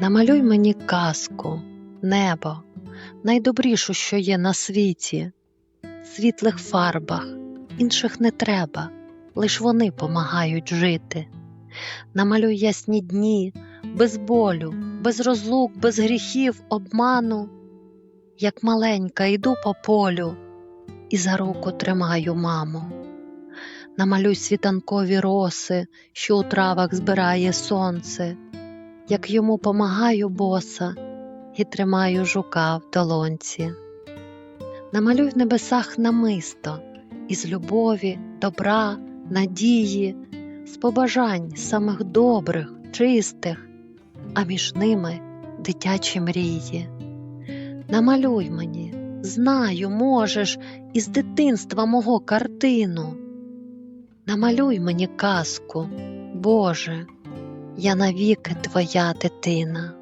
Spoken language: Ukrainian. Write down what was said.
Намалюй мені казку, небо, найдобрішу, що є на світі, в світлих фарбах, інших не треба, лиш вони помагають жити. Намалюй ясні дні, без болю, без розлук, без гріхів, обману, як маленька йду по полю і за руку тримаю маму. Намалюй світанкові роси, що у травах збирає сонце, як йому помагаю боса і тримаю жука в долонці. Намалюй в небесах намисто із любові, добра, надії, з побажань самих добрих, чистих, а між ними дитячі мрії. Намалюй мені, знаю, можеш із дитинства мого картину. Намалюй мені казку, Боже, я навіки твоя дитина.